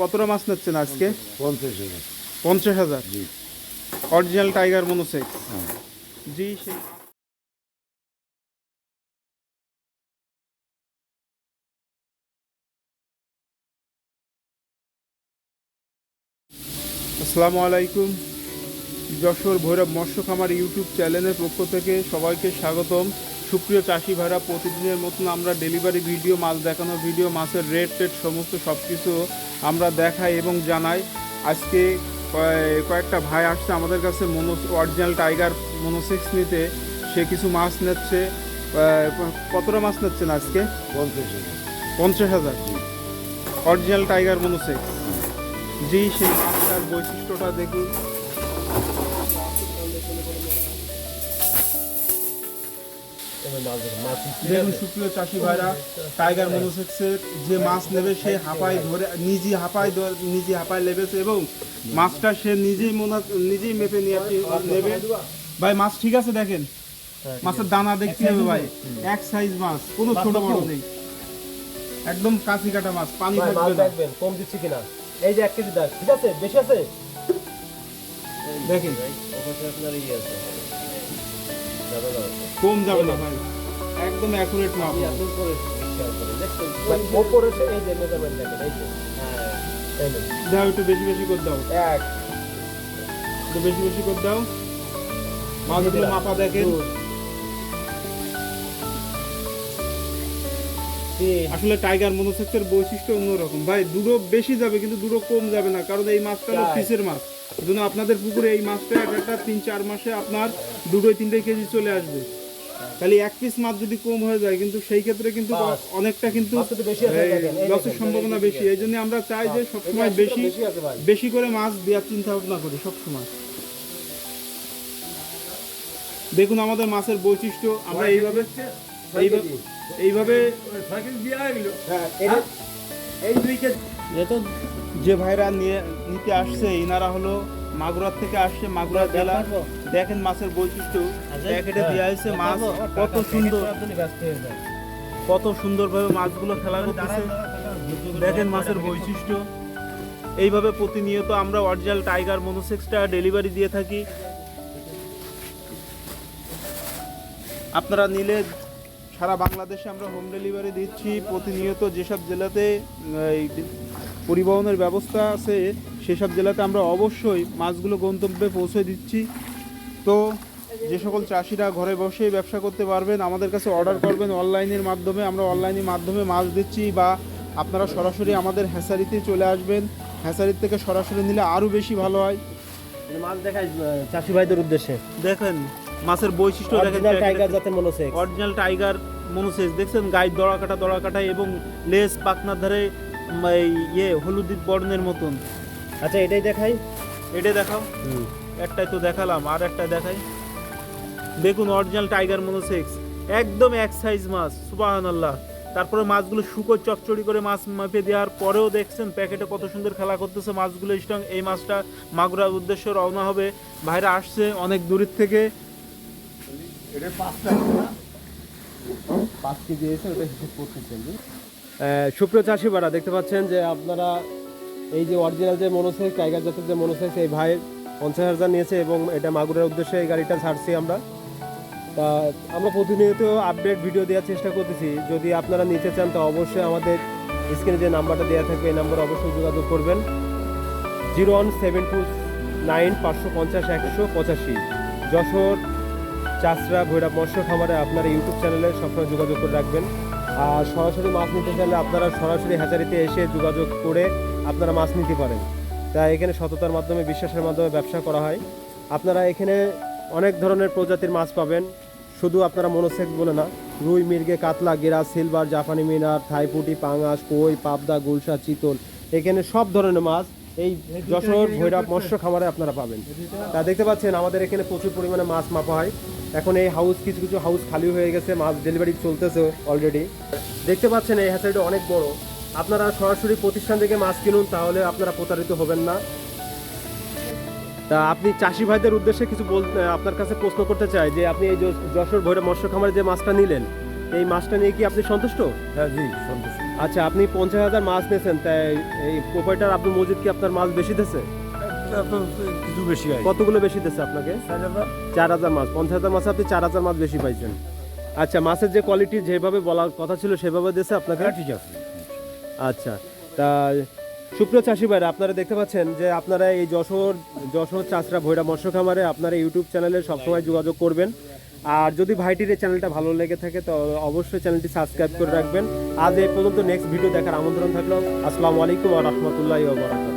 কতটা মাছ নিচ্ছেন আজকে? পঞ্চাশ হাজার। পঞ্চাশ হাজার? জি। অরিজিনাল টাইগার মনোসেক্স হ্যাঁ। জি সেই আসসালামু আলাইকুম। যশোর ভৈরব মৎস্য খামার ইউটিউব চ্যানেলের পক্ষ থেকে সবাইকে স্বাগতম। সুপ্রিয় চাষি ভাইরা প্রতিদিনের মতন আমরা ডেলিভারি ভিডিও মাছ দেখানো ভিডিও মাছের রেট টেট সমস্ত সব কিছু আমরা দেখাই এবং জানাই। আজকে কয়েকটা ভাই আসছে আমাদের কাছে মনো অরিজিনাল টাইগার মনোসেক্স নিতে। সে কিছু মাছ নিচ্ছে। কতটা মাছ নিচ্ছেন আজকে? পঞ্চাশ হাজার। পঞ্চাশ হাজার? অরিজিনাল টাইগার মনোসেক্স জি সেই মাছটার বৈশিষ্ট্যটা দেখুন। দেখুন সুপ্রিয় চাষি ভাইরা টাইগার মনোসেক্সের যে মাছ নেবে সে হাঁপায় ধরে নিজে হাঁপায় ধরে- নিজে হাঁপায় লেবেছে এবং মাছটা সে নিজেই মনে নিজেই মেপে নিয়ে নেবে ভাই মাছ ঠিক আছে দেখেন মাছের দানা দেখতে হবে ভাই এক সাইজ মাছ কোনো ছোট বড় নেই একদম কাঁচি কাটা মাছ পানি থাকবে কম দিচ্ছি কিনা এই যে এক কেজি দেখ ঠিক আছে বেশি আছে দেখেন ওখানে আপনার ইয়ে আছে দাদা দাদা কম যাবে না ভাই। একদম অ্যাকুরেট মাপ আপনি করে। খেয়াল করেন দেখছেন ওপরে এই যে মেজারমেন্ট দেখেন এই যে। এই যে। দাও একটু বেশি বেশি করে দাও। এক। একটু বেশি বেশি করে দাও। মাছগুলো মাপা দেখেন। আসলে টাইগার মনোসেক্সের বৈশিষ্ট্য অন্যরকম। ভাই দুটো বেশি যাবে কিন্তু দুটো কম যাবে না কারণ এই মাছটা হলো। ফিসের মাছ। জন্য আপনাদের পুকুরে এই মাছটা এক একটা তিন চার মাসে আপনার দুটোই তিনটে কেজি চলে আসবে। তাহলে এক পিস মাছ যদি কম হয়ে যায় কিন্তু সেই ক্ষেত্রে কিন্তু অনেকটা কিন্তু লসের সম্ভাবনা বেশি। এই জন্য আমরা চাই যে সবসময় বেশি বেশি করে মাছ দেওয়ার চিন্তা ভাবনা করি সবসময়। দেখুন আমাদের মাছের বৈশিষ্ট্য আমরা এইভাবে এইভাবে হ্যাঁ এই যে- এই দুই কেজি। যেহেতু যে ভাইরা নিয়ে নিতে আসছে ইনারা হলো মাগুরার থেকে আসছে মাগুরা জেলা। দেখেন মাছের বৈশিষ্ট্য। প্যাকেটে দেওয়া হয়েছে মাছ। কত সুন্দর। কত সুন্দরভাবে মাছগুলো খেলা করতেছে। দেখেন মাছের বৈশিষ্ট্য। এইভাবে প্রতিনিয়ত আমরা অরিজিনাল টাইগার মনোসেক্সটা ডেলিভারি দিয়ে থাকি। আপনারা নিলে সারা বাংলাদেশে আমরা হোম ডেলিভারি দিচ্ছি। প্রতিনিয়ত যেসব জেলাতে এই পরিবহনের ব্যবস্থা আছে সেসব জেলাতে আমরা অবশ্যই মাছগুলো গন্তব্যে পৌঁছে দিচ্ছি। তো যে সকল চাষিরা ঘরে বসেই ব্যবসা করতে পারবেন আমাদের কাছে অর্ডার করবেন অনলাইনের মাধ্যমে আমরা অনলাইনের মাধ্যমে মাছ দিচ্ছি বা আপনারা সরাসরি আমাদের হ্যাসারিতে চলে আসবেন। হ্যাসারির থেকে সরাসরি নিলে আরও বেশি ভালো হয়। মানে মাছ দেখাই চাষি ভাইদের উদ্দেশ্যে। দেখেন মাছের বৈশিষ্ট্য দেখেন টাইগার যাতে মনোসেক্স অরিজিনাল টাইগার মনোসেস দেখছেন? গায়ের দড়া কাটা দড়া কাটা এবং লেজ পাকনার ধারে ইয়ে হলুদ বর্ণের মতন। আচ্ছা এটাই দেখাই। এটা দেখাও। একটাই তো দেখালাম আর একটা দেখাই। দেখুন অরিজিনাল টাইগার মনোসেক্স একদম এক সাইজ মাছ সুবাহান আল্লাহ তারপরে মাছগুলো শুকো চচ্চড়ি করে মাছ মাপে দেওয়ার পরেও দেখছেন প্যাকেটে কত সুন্দর খেলা করতেছে মাছগুলো। স্ট্রং এই মাছটা মাগুরার উদ্দেশ্যে রওনা হবে। ভাইরা আসছে অনেক দূরের থেকে। পাঁচ কেজি এসে ওটা হিসেব করতেছেন। সুপ্রিয় চাষি বাড়া দেখতে পাচ্ছেন যে আপনারা এই যে অরিজিনাল যে মনোসেক্স টাইগার জাতের যে মনোসেক্স এই ভাইয়ের পঞ্চাশ হাজার নিয়েছে এবং এটা মাগুরের উদ্দেশ্যে এই গাড়িটা ছাড়ছি আমরা। তা আমরা প্রতিনিয়ত আপডেট ভিডিও দেওয়ার চেষ্টা করতেছি। যদি আপনারা নিতে চান, তো অবশ্যই আমাদের স্ক্রিনে যে নাম্বারটা দেওয়া থাকবে, এই নাম্বারে অবশ্যই যোগাযোগ করবেন। Zero one seven two nine পাঁচশো পঞ্চাশ একশো পঁচাশি। যশোর চাষরা ভৈরব মৎস্য খামারে আপনারা ইউটিউব চ্যানেলে সবসময় যোগাযোগ করে রাখবেন। আর সরাসরি মাছ নিতে চাইলে আপনারা সরাসরি হ্যাচারিতে এসে যোগাযোগ করে আপনারা মাছ নিতে পারেন। তা এখানে সততার মাধ্যমে, বিশ্বাসের মাধ্যমে ব্যবসা করা হয়। আপনারা এখানে অনেক ধরনের প্রজাতির মাছ পাবেন। শুধু আপনারা মনোসেক্স বলে না, রুই, মির্গে, কাতলা, গেরা, সিলভার, জাপানি মিনার থাইপুটি পাঙাশ, কই, পাবদা, গুলশা, চিতল, এখানে সব ধরনের মাছ এই যশোর, ভৈরব, মৎস্য খামারে আপনারা পাবেন। তা দেখতে পাচ্ছেন, আমাদের এখানে প্রচুর পরিমাণে মাছ মাপা হয়। এখন এই হাউস কিছু কিছু হাউস খালি হয়ে গেছে মাছ ডেলিভারি চলতেছে অলরেডি দেখতে পাচ্ছেন এই হ্যাচারিটা অনেক বড়। আপনারা সরাসরি প্রতিষ্ঠান থেকে মাছ কিনুন তাহলে আপনারা প্রতারিত হবেন না। তা আপনি চাষি ভাইদের উদ্দেশ্যে কিছু বল আপনার কাছে প্রশ্ন করতে চাই যে আপনি এই যশোর ভৈরব মৎস্য খামারে যে মাছটা নিলেন এই মাছটা নিয়ে কি আপনি সন্তুষ্ট? হ্যাঁ জি সন্তুষ্ট। আচ্ছা আপনি পঞ্চাশ হাজার মাছ নিয়েছেন তাই এই প্রোপাইটার আব্দুল মজিদ কি আপনার মাছ বেশি দিয়েছে? কিছু বেশি হয় কতগুলো বেশি দিয়েছে আপনাকে? চার হাজার। মাছ। পঞ্চাশ হাজার মাছ আপনি চার হাজার মাছ বেশি পাইছেন। আচ্ছা মাছের যে কোয়ালিটি যেভাবে বলার কথা ছিল সেভাবে দিয়েছে আপনাকে? ঠিক আছে আচ্ছা তা সুপ্রিয় চাষি ভাইরা আপনারা দেখতে পাচ্ছেন যে আপনারা এই যশোর যশোর চাষরা ভৈরা মৎস্য খামারে আপনারা ইউটিউব চ্যানেলে সবসময় যোগাযোগ করবেন। আর যদি ভাইটির এই চ্যানেলটা ভালো লেগে থাকে তো অবশ্যই চ্যানেলটি সাবস্ক্রাইব করে রাখবেন। আজ এই পর্যন্ত নেক্সট ভিডিও দেখার আমন্ত্রণ থাকল। আসসালামু আলাইকুম ওয়া রাহমাতুল্লাহি ওয়া বারাকাতুহু।